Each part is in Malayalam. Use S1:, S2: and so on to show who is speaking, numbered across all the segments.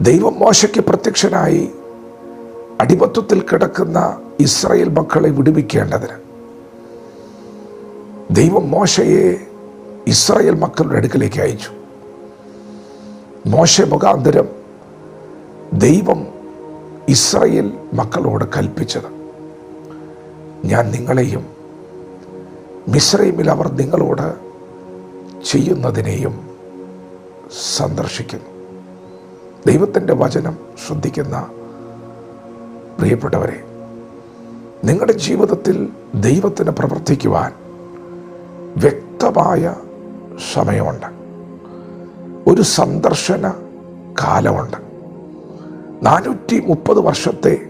S1: ദൈവം മോശയ്ക്ക് പ്രത്യക്ഷനായി അടിമത്വത്തിൽ കിടക്കുന്ന ഇസ്രായേൽ മക്കളെ വിടുവിക്കേണ്ടതിന്. ദൈവം മോശയെ ഇസ്രായേൽ മക്കളുടെ അടുക്കലേക്ക് അയച്ചു. മോശ മുഖാന്തരം ദൈവം ഇസ്രായേൽ മക്കളോട് കൽപ്പിച്ചത്. ഞാൻ നിങ്ങളെയും മിശ്രൈമിൽ അവർ നിങ്ങളോട് ചെയ്യുന്നതിനെയും സന്ദർശിക്കുന്നു. ദൈവത്തിന്റെ വചനം ശ്രദ്ധിക്കുന്ന പ്രിയപ്പെട്ടവരെ നിങ്ങളുടെ ജീവിതത്തിൽ ദൈവത്തിന് പ്രവർത്തിക്കുവാൻ വ്യക്തമായ സമയമുണ്ട്. ഒരു സന്ദർശന കാലമുണ്ട്. നാനൂറ്റി മുപ്പത് വർഷത്തെ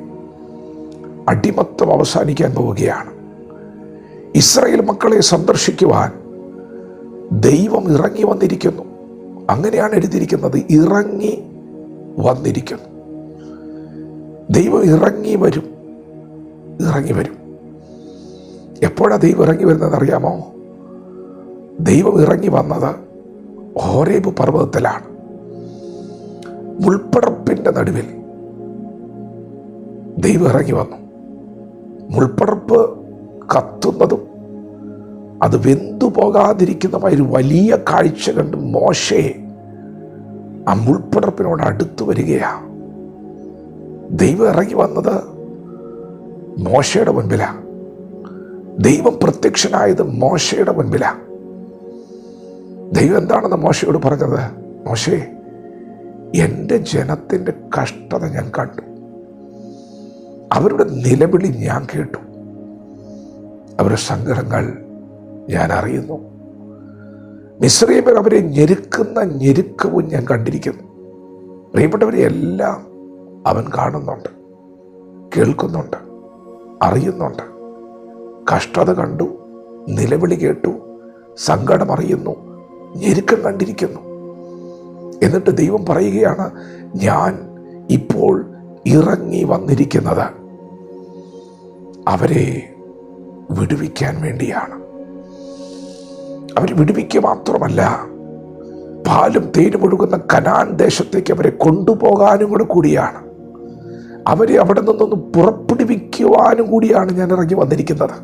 S1: അടിമത്തം അവസാനിക്കാൻ പോവുകയാണ്. ഇസ്രായേൽ മക്കളെ സന്ദർശിക്കുവാൻ ദൈവം ഇറങ്ങി വന്നിരിക്കുന്നു. അങ്ങനെയാണ് എഴുതിയിരിക്കുന്നത് ഇറങ്ങി വന്നിരിക്കുന്നു ദൈവം ഇറങ്ങി വരും. ഇറങ്ങി വരും. എപ്പോഴാണ് ദൈവം ഇറങ്ങി വരുന്നത് അറിയാമോ? ദൈവം ഇറങ്ങി വന്നത് ഹോരേബ് പർവതത്തിലാണ്. മുൾപ്പടർപ്പിന്റെ നടുവിൽ ദൈവം ഇറങ്ങി വന്നു. മുൾപ്പടർപ്പ് കത്തുന്നതും അത് വെന്തു പോകാതിരിക്കുന്നതുമായ ഒരു വലിയ കാഴ്ച കണ്ട് മോശയെ ആ മുൾപ്പടർപ്പിനോട് അടുത്തു വരികയാ ദൈവം ഇറങ്ങി വന്നത് മോശയുടെ മുൻപിലാ. ദൈവം പ്രത്യക്ഷനായത് മോശയുടെ മുൻപിലാ. ദൈവം എന്താണെന്ന് മോശയോട് പറഞ്ഞത്? മോശേ എന്റെ ജനത്തിന്റെ കഷ്ടത ഞാൻ കണ്ടു. അവരുടെ നിലവിളി ഞാൻ കേട്ടു. അവരുടെ സങ്കടങ്ങൾ ഞാൻ അറിയുന്നു. മിശ്രീമർ അവരെ ഞെരുക്കുന്ന ഞെരുക്കവും ഞാൻ കണ്ടിരിക്കുന്നു. പ്രിയപ്പെട്ടവരെ എല്ലാം അവൻ കാണുന്നുണ്ട് കേൾക്കുന്നുണ്ട് അറിയുന്നുണ്ട്. കഷ്ടത കണ്ടു നിലവിളി കേട്ടു സങ്കടം അറിയുന്നു ഞെരുക്കം കണ്ടിരിക്കുന്നു. എന്നിട്ട് ദൈവം പറയുകയാണ് ഞാൻ ഇപ്പോൾ ഇറങ്ങി വന്നിരിക്കുന്നത് അവരെ വിടുവിക്കാൻ വേണ്ടിയാണ്. അവർ വിടുവിക്കുക മാത്രമല്ല പാലും തേനും ഒഴുകുന്ന കനാൻ ദേശത്തേക്ക് അവരെ കൊണ്ടുപോകാനും കൂടെ കൂടിയാണ്. അവരെ അവിടെ നിന്നൊന്ന് പുറപ്പെടുവിക്കുവാനും കൂടിയാണ് ഞാൻ ഇറങ്ങി വന്നിരിക്കുന്നത്.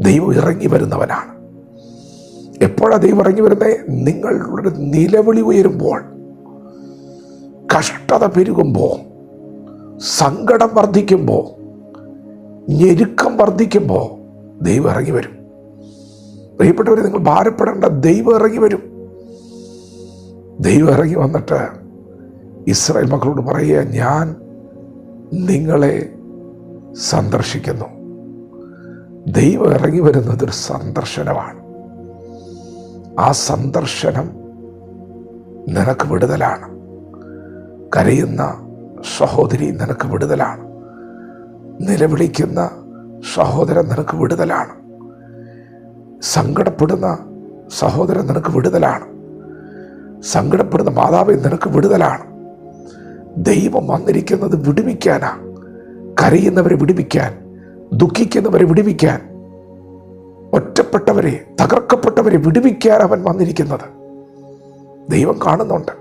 S1: ദൈവം ഇറങ്ങി വരുന്നവനാണ്. എപ്പോഴാണ് ദൈവം ഇറങ്ങി വരുന്നത് നിങ്ങളുടെ നിലവിളി ഉയരുമ്പോൾ കഷ്ടത പെരുകുമ്പോൾ സങ്കടം വർദ്ധിക്കുമ്പോൾ ഞെരുക്കം വർദ്ധിക്കുമ്പോൾ ദൈവം ഇറങ്ങി വരും. പ്രിയപ്പെട്ടവരെ നിങ്ങൾ ഭാരപ്പെടേണ്ട ദൈവം ഇറങ്ങി വരും. ദൈവം ഇറങ്ങി വന്നിട്ട് ഇസ്രായേൽ മക്കളോട് പറയുക ഞാൻ നിങ്ങളെ സന്ദർശിക്കുന്നു. ദൈവം ഇറങ്ങി വരുന്നത് ഒരു സന്ദർശനമാണ്. ആ സന്ദർശനം നിനക്ക് വിടുതലാണ്. കരയുന്ന സഹോദരി നിനക്ക് വിടുതലാണ്. നിലവിളിക്കുന്ന സഹോദരൻ നിനക്ക് വിടുതലാണ്. സങ്കടപ്പെടുന്ന സഹോദരൻ നിനക്ക് വിടുതലാണ്. സങ്കടപ്പെടുന്ന മാതാവേ നിനക്ക് വിടുതലാണ്. ദൈവം വന്നിരിക്കുന്നത് വിടുവിക്കാനാ. കരയുന്നവരെ വിടുവിക്കാൻ ദുഃഖിക്കുന്നവരെ വിടുവിക്കാൻ ഒറ്റപ്പെട്ടവരെ തകർക്കപ്പെട്ടവരെ വിടുവിക്കാൻ അവൻ വന്നിരിക്കുന്നത്. ദൈവം കാണുന്നുണ്ട്.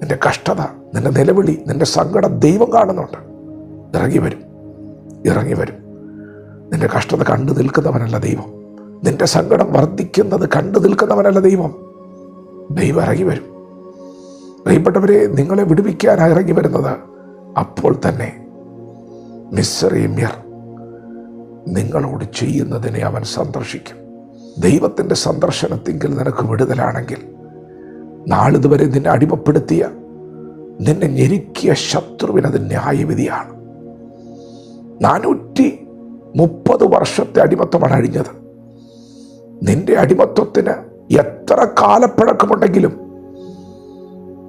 S1: നിന്റെ കഷ്ടത നിന്റെ നിലവിളി നിന്റെ സങ്കടം ദൈവം കാണുന്നുണ്ട്. ഇറങ്ങി വരും. ഇറങ്ങി വരും. നിന്റെ കഷ്ടത കണ്ടു നിൽക്കുന്നവനല്ല ദൈവം. നിന്റെ സങ്കടം വർദ്ധിക്കുന്നത് കണ്ടു നിൽക്കുന്നവനല്ല ദൈവം. ദൈവം ഇറങ്ങി വരും. പ്രിയപ്പെട്ടവരെ നിങ്ങളെ വിടുവിക്കാൻ ഇറങ്ങി വരുന്നത് അപ്പോൾ തന്നെ മിസ്രൈമ്യർ നിങ്ങളോട് ചെയ്യുന്നതിനെ അവൻ സന്ദർശിക്കും. ദൈവത്തിന്റെ സന്ദർശനത്തെങ്കിൽ നിനക്ക് വിടുതലാണെങ്കിൽ നാളിതുവരെ നിന്നെ അടിമപ്പെടുത്തിയ നിന്നെ ഞെരുക്കിയ ശത്രുവിനത് ന്യായവിധിയാണ്. നാനൂറ്റി മുപ്പത് വർഷത്തെ അടിമത്തമാണ് അഴിഞ്ഞത്. നിന്റെ അടിമത്വത്തിന് എത്ര കാലപ്പഴക്കമുണ്ടെങ്കിലും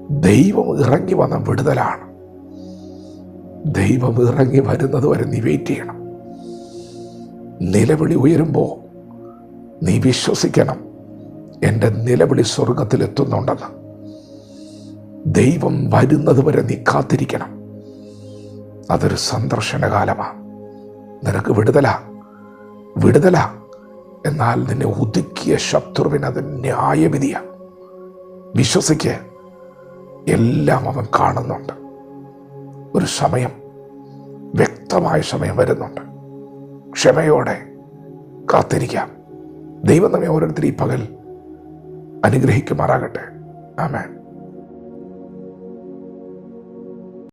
S1: ദൈവം ഇറങ്ങി വന്ന വിടുതലാണ്. ദൈവം ഇറങ്ങി വരുന്നത് വരെ നീ വെയിറ്റ് ചെയ്യണം. നിലവിളി ഉയരുമ്പോൾ നീ വിശ്വസിക്കണം എന്റെ നിലവിളി സ്വർഗത്തിലെത്തുന്നുണ്ടെന്ന് ദൈവം വരുന്നത് വരെ നീ കാത്തിരിക്കണം. അതൊരു സന്ദർശനകാലമാണ്. നിനക്ക് വിടുതല. വിടുതല. എന്നാൽ നിന്നെ ഒതുക്കിയ ശത്രുവിന് അത് ന്യായവിധിയാണ് വിശ്വസിക്ക് എല്ലാം അവൻ കാണുന്നുണ്ട്. ഒരു സമയം വ്യക്തമായ സമയം വരുന്നുണ്ട്. ക്ഷമയോടെ കാത്തിരിക്കാം. ദൈവം നമ്മെ ഓരോരുത്തരും ഈ പകൽ അനുഗ്രഹിക്കുമാറാകട്ടെ. ആമേൻ.